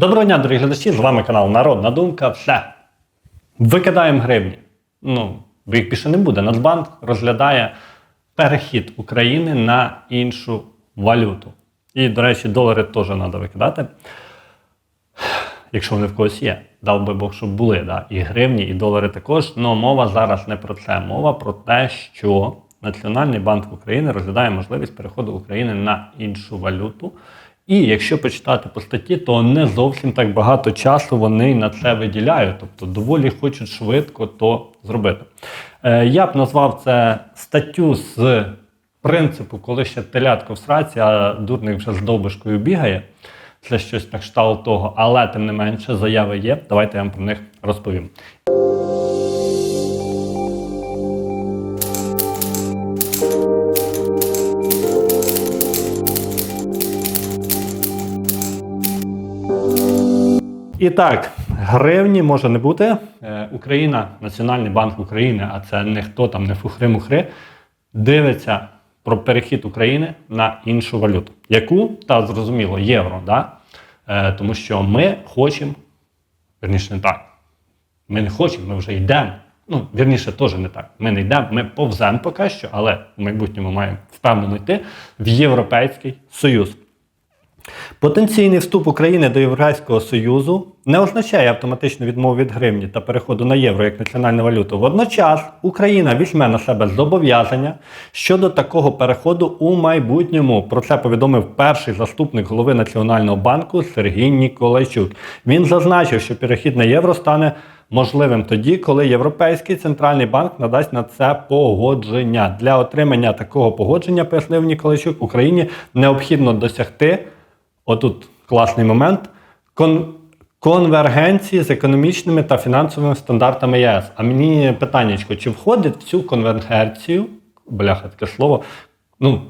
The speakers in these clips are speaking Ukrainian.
Доброго дня, дорогі глядачі! З вами канал Народна Думка. Все. Викидаємо гривні. Ну, їх більше не буде. Нацбанк розглядає перехід України на іншу валюту. І, до речі, долари теж треба викидати. Якщо вони в когось є. Дав би Бог, щоб були. Да? І гривні, і долари також. Але мова зараз не про це. Мова про те, що Національний банк України розглядає можливість переходу України на іншу валюту. І якщо почитати по статті, то не зовсім так багато часу вони на це виділяють, тобто доволі хочуть швидко то зробити. Е, я б назвав це статтю з принципу, коли ще телятко в сраці, а дурник вже з довбишкою бігає. Це щось на кшталт того, але тим не менше заяви є. Давайте я вам про них розповім. І так, гривні може не бути. Е, Україна, Національний банк України, а це не хто там, не фухри-мухри, дивиться про перехід України на іншу валюту. Яку? Та зрозуміло, євро. Да? Е, тому що ми хочемо, верніше не так. Ми не хочемо, ми вже йдемо. Ну, вірніше, теж не так. Ми не йдемо, ми повземо поки що, але в майбутньому маємо впевнено йти в Європейський Союз. Потенційний вступ України до Європейського Союзу не означає автоматичну відмову від гривні та переходу на євро як національну валюту. Водночас Україна візьме на себе зобов'язання щодо такого переходу у майбутньому. Про це повідомив перший заступник голови Національного банку Сергій Ніколайчук. Він зазначив, що перехід на євро стане можливим тоді, коли Європейський центральний банк надасть на це погодження. Для отримання такого погодження, пояснив Ніколайчук, Україні необхідно досягти. Отут класний момент. Кон конвергенції з економічними та фінансовими стандартами ЄС. А мені питання, чи входить в цю конвергенцію, бляха таке слово, ну,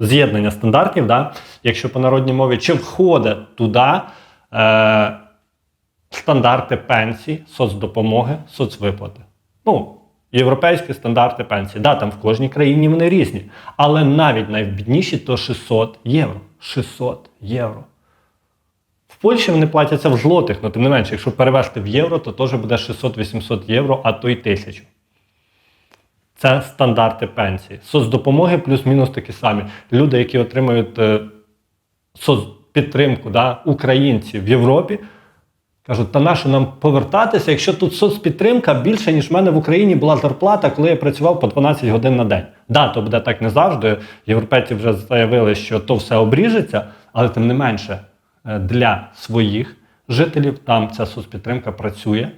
з'єднання стандартів, да, якщо по народній мові, чи входить туди е, стандарти пенсій, соцдопомоги, соцвиплати? Ну, Європейські стандарти пенсії. Да, там в кожній країні вони різні. Але навіть найбідніші то 600 євро. 600 євро. В Польщі вони платяться в злотих, але тим не менше, якщо перевести в євро, то теж буде 600-800 євро, а то й 1000. Це стандарти пенсії. Соцдопомоги плюс-мінус такі самі. Люди, які отримують е, соцпідтримку да, українці в Європі, кажуть, та нащо нам повертатися, якщо тут соцпідтримка більше, ніж в мене в Україні була зарплата, коли я працював по 12 годин на день. Да, то буде так не завжди. Європейці вже заявили, що то все обріжеться, але тим не менше е, для своїх жителів там ця соцпідтримка працює,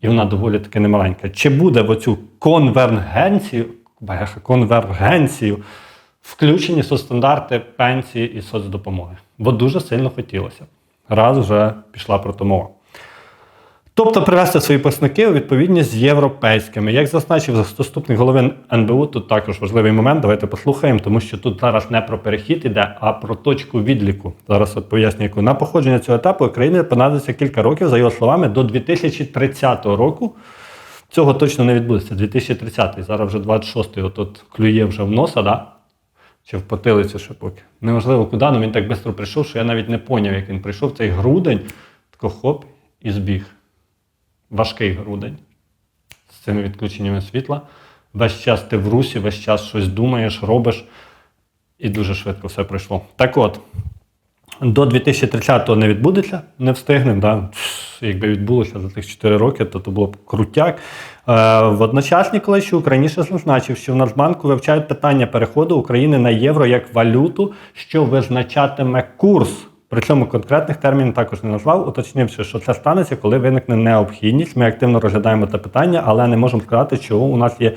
і вона доволі таки немаленька. Чи буде в оцю конвергенцію, конвергенцію включені соцстандарти пенсії і соцдопомоги? Бо дуже сильно хотілося. Раз вже пішла про мова. Тобто привести свої показники у відповідність з європейськими. Як зазначив заступник голови НБУ, тут також важливий момент. Давайте послухаємо, тому що тут зараз не про перехід іде, а про точку відліку. Зараз от поясню, яку на походження цього етапу України понадобиться кілька років, за його словами, до 2030 року. Цього точно не відбудеться. 2030-й, зараз вже 26-й, от, клює вже в носа, да? чи в потилицю ще поки. Неважливо куди, але він так швидко прийшов, що я навіть не поняв, як він прийшов. Цей грудень, тако хоп, і збіг важкий грудень з цими відключеннями світла. Весь час ти в русі, весь час щось думаєш, робиш, і дуже швидко все пройшло. Так от, до 2030-го не відбудеться, не встигнемо. Да? Якби відбулося за тих 4 роки, то це було б крутяк. Е, водночас Ніколайчук раніше зазначив, що в Нацбанку вивчають питання переходу України на євро як валюту, що визначатиме курс. Причому конкретних термінів також не назвав, уточнивши, що це станеться, коли виникне необхідність. Ми активно розглядаємо це питання, але не можемо сказати, що у нас є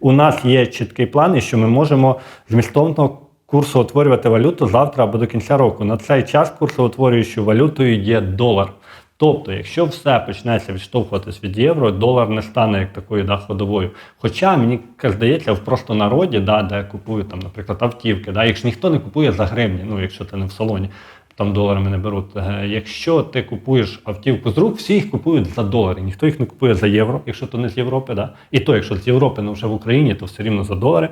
у нас є чіткий план і що ми можемо змістовно курсоутворювати валюту завтра або до кінця року. На цей час курсоутворюючою валютою є долар. Тобто, якщо все почнеться відштовхуватись від євро, долар не стане як такою да, ходовою. Хоча мені здається, в просто народі, да, де купують, там, наприклад, автівки, да, якщо ніхто не купує за гривні, ну якщо це не в салоні, там доларами не беруть. Е, якщо ти купуєш автівку з рук, всі їх купують за долари. Ніхто їх не купує за євро, якщо то не з Європи. Да? І то, якщо з Європи, ну, вже в Україні, то все рівно за долари.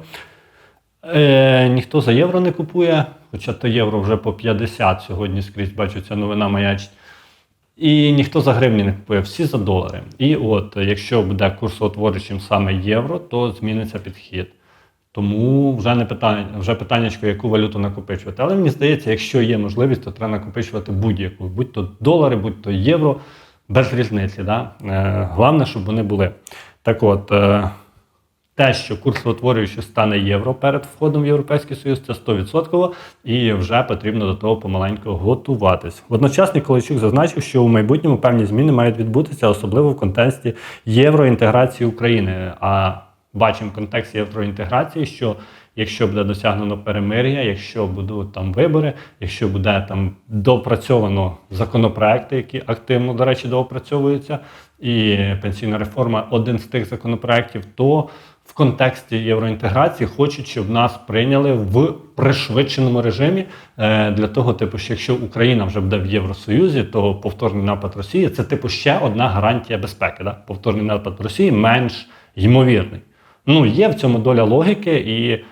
Е, ніхто за євро не купує, хоча то євро вже по 50 сьогодні скрізь бачу, ця новина маячить. І ніхто за гривні не купує, всі за долари. І от якщо буде курсоутворюючим саме євро, то зміниться підхід. Тому вже не питання, вже питаннячко, яку валюту накопичувати. Але мені здається, якщо є можливість, то треба накопичувати будь-яку, будь то долари, будь то євро, без різниці. Да? Е, головне, щоб вони були. Так от, е, те, що курсоутворюючи стане євро перед входом в Європейський Союз, це 100% і вже потрібно до того помаленьку готуватись. Водночас Ніколайчук зазначив, що у майбутньому певні зміни мають відбутися, особливо в контексті євроінтеграції України. А бачимо в контексті євроінтеграції, що якщо буде досягнено перемир'я, якщо будуть там вибори, якщо буде там допрацьовано законопроекти, які активно, до речі, доопрацьовуються, і пенсійна реформа один з тих законопроєктів, то в контексті євроінтеграції хочуть, щоб нас прийняли в пришвидшеному режимі. е, Для того, типу, що якщо Україна вже буде в Євросоюзі, то повторний напад Росії це типу ще одна гарантія безпеки. Да? Повторний напад Росії менш ймовірний. Ну, є в цьому доля логіки, і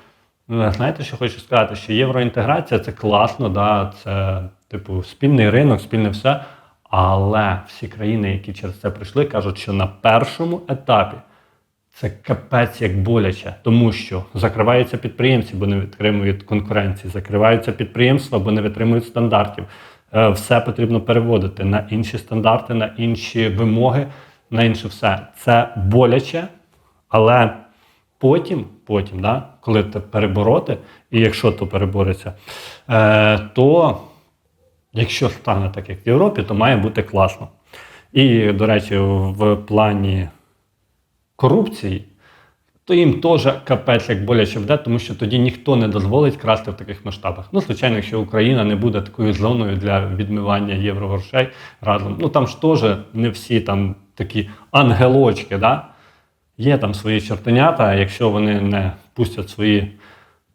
ну, знаєте, що хочу сказати, що євроінтеграція це класно, да? це типу спільний ринок, спільне все. Але всі країни, які через це пройшли, кажуть, що на першому етапі це капець як боляче, тому що закриваються підприємці, бо не витримують конкуренції, закриваються підприємства, бо не витримують стандартів. Е, Все потрібно переводити на інші стандарти, на інші вимоги, на інше все. Це боляче, але потім, потім, да, коли це перебороти, і якщо то перебореться, е, то якщо стане так, як в Європі, то має бути класно. І, до речі, в плані корупції, то їм теж капець як боляче вде, тому що тоді ніхто не дозволить красти в таких масштабах. Ну, звичайно, якщо Україна не буде такою зоною для відмивання єврогрошей разом. Ну там ж теж не всі там такі ангелочки, да? Є там свої чертенята, якщо вони не пустять свої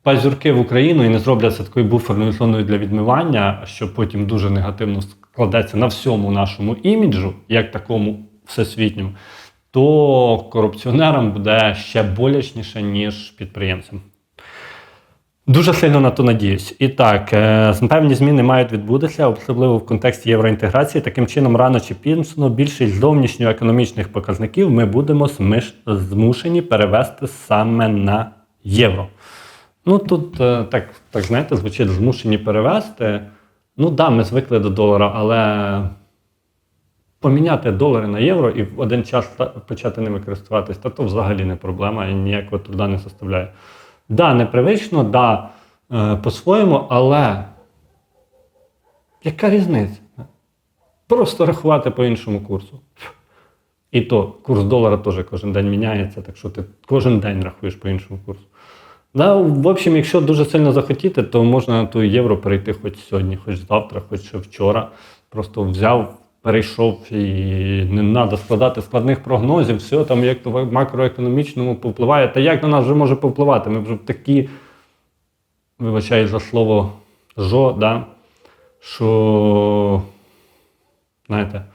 пазюрки в Україну і не зроблять це такою буферною зоною для відмивання, що потім дуже негативно складеться на всьому нашому іміджу, як такому всесвітньому, то корупціонерам буде ще болячніше, ніж підприємцям. Дуже сильно на то надіюсь. І так, е, певні зміни мають відбутися, особливо в контексті євроінтеграції. Таким чином, рано чи пізно більшість зовнішньоекономічних показників ми будемо змушені перевести саме на євро. Ну тут е, так, так знаєте, звучить змушені перевести. Ну да, ми звикли до долара, але поміняти долари на євро і в один час почати ними користуватись, та то взагалі не проблема і ніякого труда не составляє. Да, непривично, да, е, по-своєму, але яка різниця? Просто рахувати по іншому курсу. І то курс долара теж кожен день міняється, так що ти кожен день рахуєш по іншому курсу. Да, в общем, якщо дуже сильно захотіти, то можна на ту євро перейти хоч сьогодні, хоч завтра, хоч ще вчора. Просто взяв, перейшов і не треба складати складних прогнозів, все там як то в макроекономічному повпливає. Та як на нас вже може повпливати? Ми вже в такі, вибачаю за слово жо, да? що, знаєте,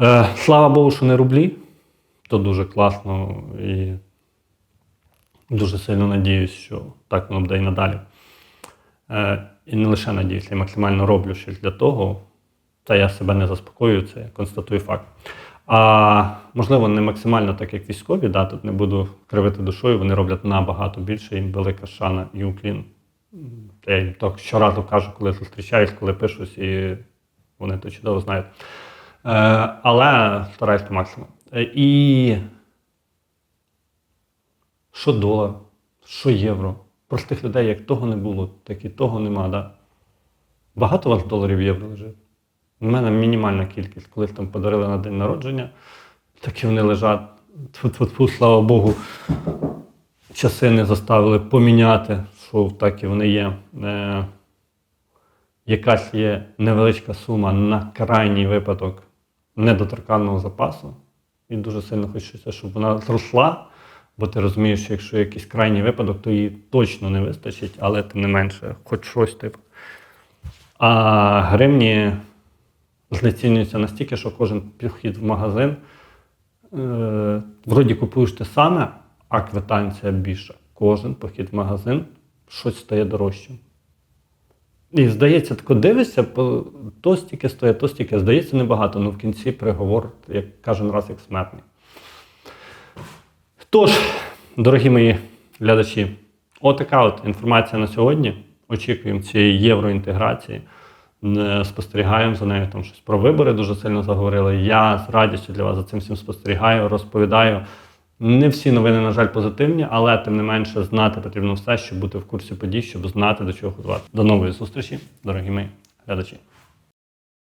е, слава Богу, що не рублі, то дуже класно і дуже сильно надіюсь, що так воно буде і надалі. Е, і не лише надіюся, я максимально роблю щось для того. Та я себе не заспокоюю, це констатую факт. А можливо, не максимально так, як військові, да, тут не буду кривити душою, вони роблять набагато більше, їм велика шана і уклін. Я їм так щоразу кажу, коли зустрічаюсь, коли пишусь, і вони то чудово знають. Е, але стараюсь по максимуму. Е, і що долар, що євро. Простих людей як того не було, так і того нема. Да? Багато у вас доларів євро лежить? У мене мінімальна кількість. Колись там подарили на день народження, так і вони лежать. Тьфу-тьфу-тьфу, слава Богу, часи не заставили поміняти, що так і вони є. Е, якась є невеличка сума на крайній випадок недоторканного запасу. І дуже сильно хочеться, щоб вона зросла, бо ти розумієш, що якщо якийсь крайній випадок, то її точно не вистачить, але тим не менше, хоч щось типу. А гривні знецінюються настільки, що кожен підхід в магазин, е, вроді купуєш те саме, а квитанція більша. кожен похід в магазин щось стає дорожчим. І здається, тако дивишся, то стільки стоїть, то стільки. Здається, небагато, але в кінці приговор, як кожен раз, як смертний. Тож, дорогі мої глядачі, отака от інформація на сьогодні. Очікуємо цієї євроінтеграції. Спостерігаємо за нею там щось про вибори дуже сильно заговорили. Я з радістю для вас за цим всім спостерігаю, розповідаю. Не всі новини, на жаль, позитивні, але тим не менше знати потрібно все, щоб бути в курсі подій, щоб знати до чого готувати. До нової зустрічі, дорогі мої глядачі.